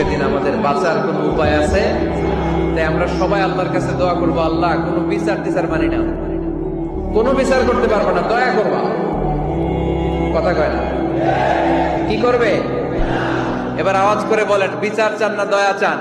সেদিন আমাদের বাঁচার কোনো উপায় আছে? তাই আমরা সবাই আল্লাহর কাছে দোয়া করব, আল্লাহ, কোনো বিচার টিচার মানি না। কোনো বিচার করতে পারব না, দয়া করব। কথা কয় না? কি করবে? এবার আওয়াজ করে বলেন, বিচার চান না, দয়া চান।